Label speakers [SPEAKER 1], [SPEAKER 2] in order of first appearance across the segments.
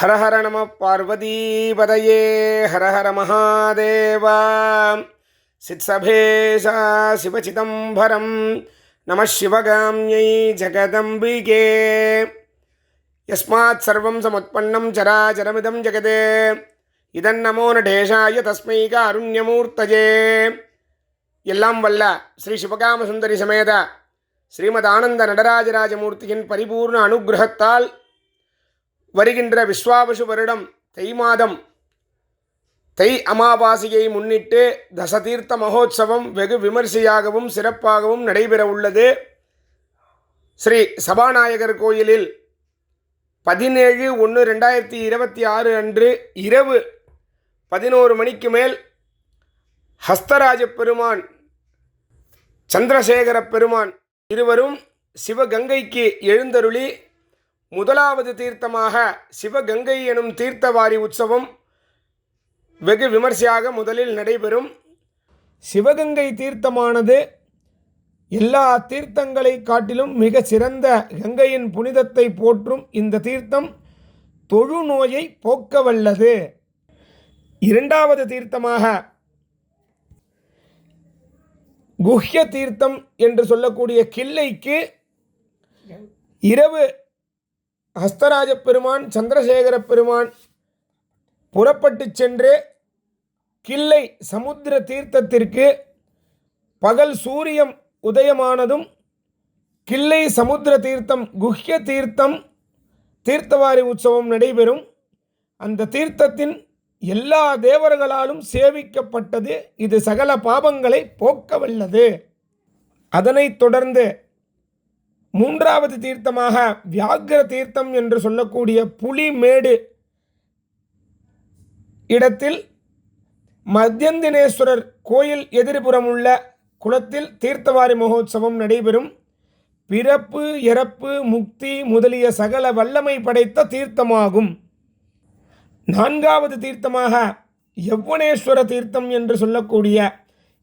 [SPEAKER 1] ஹர ஹர நம பார்வதீபதையே. ஹர ஹர மகாதேவா. சித்சபேஷா சிவசிதம்பரம் நம சிவகாமியை ஜகதம்பிகே. யஸ்மாத் சர்வம் சமுத்பன்னம் சராச்சரமிதம் ஜெகதே. இதன் நமோ நடேஷாய தஸ்மை காருண்யமூர்த்தஜே. எல்லாம் வல்ல ஸ்ரீ சிவகாமசுந்தரி சமேத ஸ்ரீமத் ஆனந்த நடராஜராஜமூர்த்தியின் பரிபூர்ண அனுகிரகத்தால் வருகின்ற விஸ்வாபசு வருடம் தை மாதம் தை அமாவாசையை முன்னிட்டு தசதீர்த்த மகோத்சவம் வெகு விமரிசையாகவும் சிறப்பாகவும் நடைபெற உள்ளது. ஸ்ரீ சபாநாயகர் கோயிலில் பதினேழு ஒன்று ரெண்டாயிரத்தி இருபத்தி ஆறு அன்று இரவு பதினோரு மணிக்கு மேல் ஹஸ்தராஜ பெருமான் சந்திரசேகர பெருமான் இருவரும் சிவகங்கைக்கு எழுந்தருளி முதலாவது தீர்த்தமாக சிவகங்கை எனும் தீர்த்தவாரி உற்சவம் வெகு விமர்சையாக முதலில் நடைபெறும். சிவகங்கை தீர்த்தமானது எல்லா தீர்த்தங்களை காட்டிலும் மிக சிறந்த கங்கையின் புனிதத்தை போற்றும் இந்த தீர்த்தம் தொழுநோயை போக்க வல்லது இரண்டாவது தீர்த்தமாக குஹ்ய தீர்த்தம் என்று சொல்லக்கூடிய கிள்ளைக்கு இரவு ஹஸ்தராஜ பெருமான் சந்திரசேகர பெருமான் புறப்பட்டு சென்று கிள்ளை சமுத்திர தீர்த்தத்திற்கு பகல் சூரியம் உதயமானதும் கிள்ளை சமுத்திர தீர்த்தம் குஹ்ய தீர்த்தம் தீர்த்தவாரி உற்சவம் நடைபெறும். அந்த தீர்த்தத்தின் எல்லா தேவர்களாலும் சேவிக்கப்பட்டது. இது சகல பாவங்களை போக்க வல்லது அதனைத் தொடர்ந்து மூன்றாவது தீர்த்தமாக வியாகிர தீர்த்தம் என்று சொல்லக்கூடிய புலிமேடு இடத்தில் மத்தியந்தினேஸ்வரர் கோயில் எதிர்புறம் உள்ள குளத்தில் தீர்த்தவாரி மகோத்சவம் நடைபெறும். பிறப்பு இறப்பு முக்தி முதலிய சகல வல்லமை படைத்த தீர்த்தமாகும். நான்காவது தீர்த்தமாக யவ்வனேஸ்வர தீர்த்தம் என்று சொல்லக்கூடிய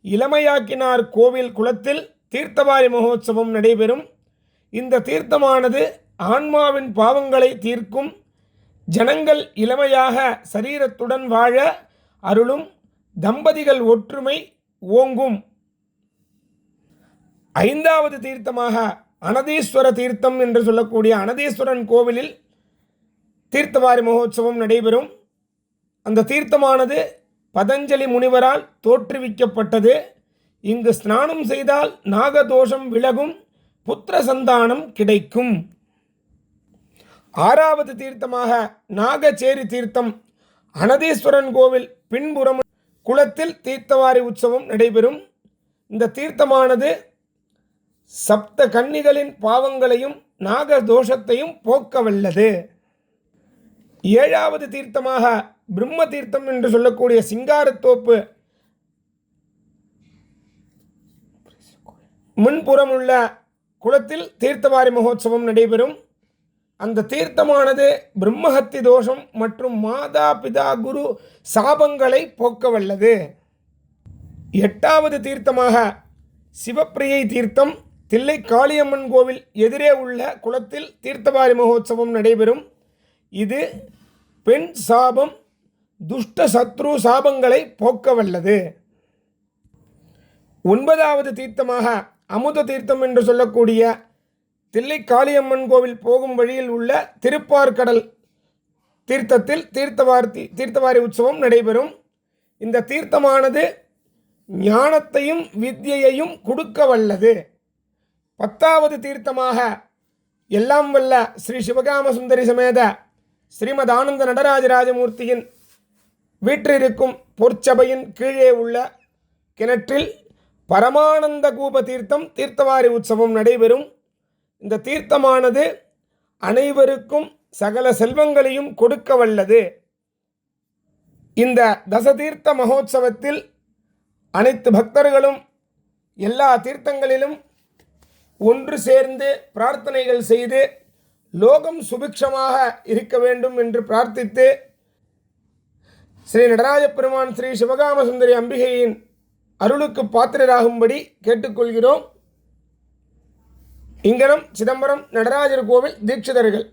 [SPEAKER 1] இளமையாக்கினார் கோவில் குளத்தில் தீர்த்தவாரி மகோத்சவம் நடைபெறும். இந்த தீர்த்தமானது ஆன்மாவின் பாவங்களை தீர்க்கும் ஜனங்கள் இளமையாக சரீரத்துடன் வாழ அருளும் தம்பதிகள் ஒற்றுமை ஓங்கும். ஐந்தாவது தீர்த்தமாக அனதீஸ்வர தீர்த்தம் என்று சொல்லக்கூடிய அனதீஸ்வரன் கோவிலில் தீர்த்தவாரி மகோத்சவம் நடைபெறும். அந்த தீர்த்தமானது பதஞ்சலி முனிவரால் தோற்றுவிக்கப்பட்டது. இங்கு ஸ்நானம் செய்தால் நாகதோஷம் விலகும். புத்திர சந்தானம் கிடைக்கும். ஆறாவது தீர்த்தமாக நாகச்சேரி தீர்த்தம் அனதீஸ்வரன் கோவில் பின்புறம் குளத்தில் தீர்த்தவாரி உற்சவம் நடைபெறும். இந்த தீர்த்தமானது சப்த கன்னிகளின் பாவங்களையும் நாகதோஷத்தையும் போக்க வல்லது ஏழாவது தீர்த்தமாக பிரம்ம தீர்த்தம் என்று சொல்லக்கூடிய சிங்காரத்தோப்பு முன்புறமுள்ள குளத்தில் தீர்த்தவாரி மகோத்சவம் நடைபெறும். அந்த தீர்த்தமானது பிரம்மஹத்தி தோஷம் மற்றும் மாதா பிதா குரு சாபங்களை போக்க வல்லது எட்டாவது தீர்த்தமாக சிவப்பிரியை தீர்த்தம் தில்லை காளியம்மன் கோவில் எதிரே உள்ள குளத்தில் தீர்த்தவாரி மகோத்சவம் நடைபெறும். இது பெண் சாபம் துஷ்ட சத்ரு சாபங்களை போக்க வல்லது ஒன்பதாவது தீர்த்தமாக அமுத தீர்த்தம் என்று சொல்லக்கூடிய தில்லை காளியம்மன் கோவில் போகும் வழியில் உள்ள திருப்பார்கடல் தீர்த்தத்தில் தீர்த்தவார்த்தி தீர்த்தவாரி உற்சவம் நடைபெறும். இந்த தீர்த்தமானது ஞானத்தையும் வித்யையையும் கொடுக்க வல்லது. பத்தாவது தீர்த்தமாக எல்லாம் வல்ல ஸ்ரீ சிவகாம சுந்தரி சமேத ஸ்ரீமத் ஆனந்த நடராஜராஜமூர்த்தியின் வீற்றிருக்கும் பொற்சபையின் கீழே உள்ள கிணற்றில் பரமானந்த கூப தீர்த்தம் தீர்த்தவாரி உற்சவம் நடைபெறும். இந்த தீர்த்தமானது அனைவருக்கும் சகல செல்வங்களையும் கொடுக்க வல்லது. இந்த தசதீர்த்த மகோத்சவத்தில் அனைத்து பக்தர்களும் எல்லா தீர்த்தங்களிலும் ஒன்று சேர்ந்து பிரார்த்தனைகள் செய்து லோகம் சுபிக்ஷமாக இருக்க வேண்டும் என்று பிரார்த்தித்து ஸ்ரீ நடராஜ பெருமான் ஸ்ரீ சிவகாமசுந்தரி அம்பிகையின் அருளுக்கு பாத்திரராகும்படி கேட்டுக்கொள்கிறோம். இங்கனம் சிதம்பரம் நடராஜர் கோவில் தீட்சிதர்கள்.